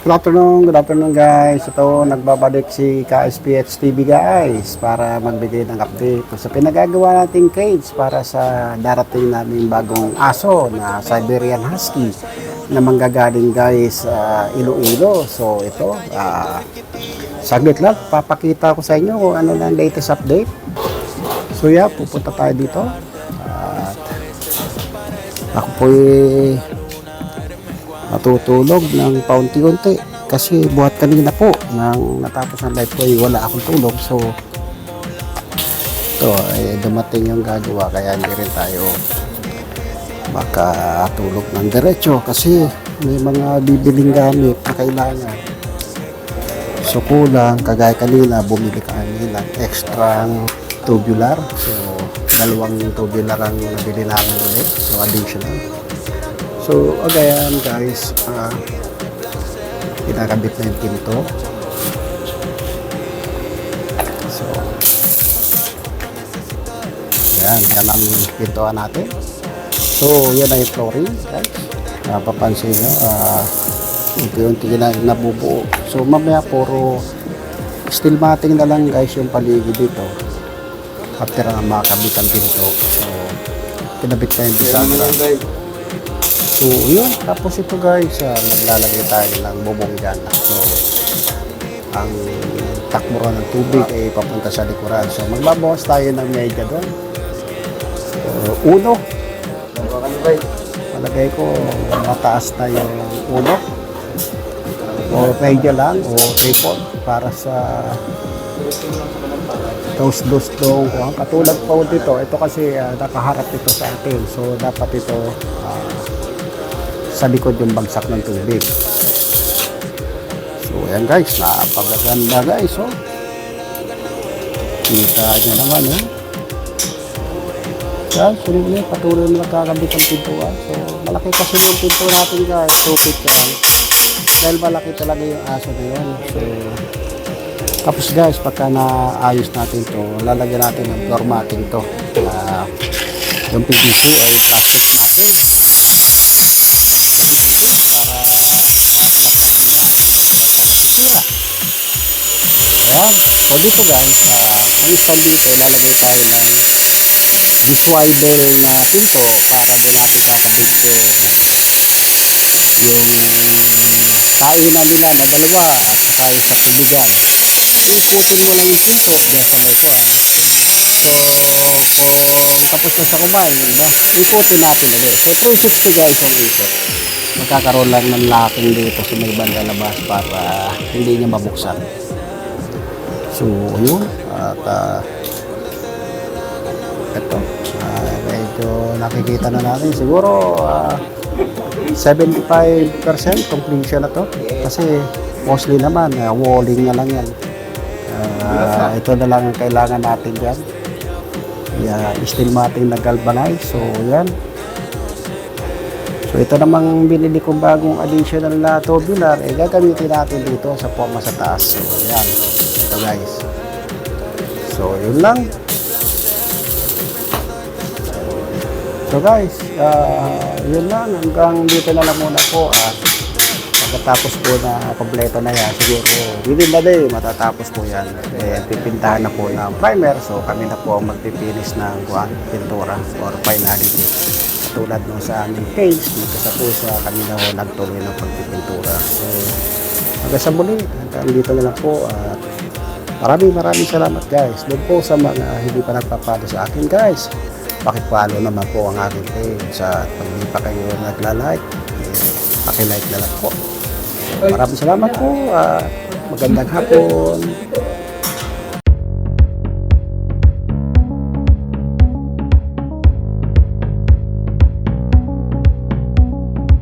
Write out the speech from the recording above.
Good afternoon, good afternoon guys. Ito, nagbabalik si KSPH TV guys para magbigay ng update sa pinagagawa nating cage para sa darating namin bagong aso na Siberian Husky na manggagaling guys sa Iloilo. So ito, ah, saglit lang, papakita ko sa inyo kung ano na latest update. So yeah, pupunta tayo dito. At ako po matutulog ng paunti-unti. Kasi buhat kanina po nang natapos ang live ko ay wala akong tulog. So ito ay dumating yung gagawa kaya hindi rin tayo makatulog ng diretso. Kasi may mga bibiling gamit na kailangan. So kulang kagaya kanina bumili kami ng extra tubular. So dalawang tubular ang nabili namin ulit. So additional So, again guys, uh, kinakabit na yung pinto. So, yan, yan ang pintuan natin. So, yan ay flooring guys. Napapansin nyo, uh, unti-unti na nabubuo. So, mamaya puro steel matting na lang guys yung paligid dito. After na makakabit ang pinto. So, kinabit na yung bisagra. So, yun. Tapos ito guys, ah, naglalagay tayo ng bubong dyan. So, ang takburan ng tubig ay papunta sa likuran. So, magbabawas tayo ng medya doon. So, uno. Malagay ko mataas na yung uno. O medya lang o tripod para sa dos-dos dong kuha. Katulad po dito, ito kasi ah, nakaharap ito sa atin. So, dapat ito ah, sa likod yung bagsak ng tubig. So, ayan guys, napagaganda guys, oh. Kita nyo naman, eh. Yan, sunod nyo, patuloy na nagkakabit ang pintuan. So, malaki kasi yung pinto natin guys, 2 feet yan. Dahil malaki talaga yung aso na yun. So, tapos guys, pagka naayos natin to, lalagyan natin ng floor matting to. Na yung PVC ay plastic natin. Ayan. So dito guys, uh, install dito, lalagay tayo ng diswivel na pinto para doon natin kakabit yung yung kainan nila na dalawa at saka yung sa tubigan. Ikutin mo lang yung pinto dyan sa may kuwan. So, kung tapos na sa kumain, no? ikutin natin ulit. So, 360 guys ang ikot. Magkakaroon lang ng locking dito sa may banda labas para hindi niya mabuksan. So, yun. At, uh, ito. ah, medyo nakikita na natin. Siguro, ah, 75% completion na to. Kasi, mostly naman, ah, walling na lang yan. Ah, ito na lang ang kailangan natin dyan. Yeah, steel matting na galvanize. So, yan. So, ito namang binili kong bagong additional na tubular, eh, gagamitin natin dito sa forma sa taas. So, yan. Ito guys. So, yun lang. So guys, ah, yun lang. Hanggang dito na lang muna po. Ah, pagkatapos po na kompleto na yan, siguro within the day, matatapos po yan. Eh, pipintahan na po ng primer. So, kami na po ang magpipinis ng kuwan, pintura or finality. Katulad nung sa aming cage, dito sa pusa, kami na po nagtuloy ng pagpipintura. So, hanggang sa muli, hanggang dito na lang po. At maraming maraming salamat guys. Doon po sa mga hindi pa nagpapalo sa akin guys. Pakipalo naman po ang aking page. At pag hindi pa kayo nagla-like, eh, pakilike na lang po. Maraming salamat po. At magandang hapon.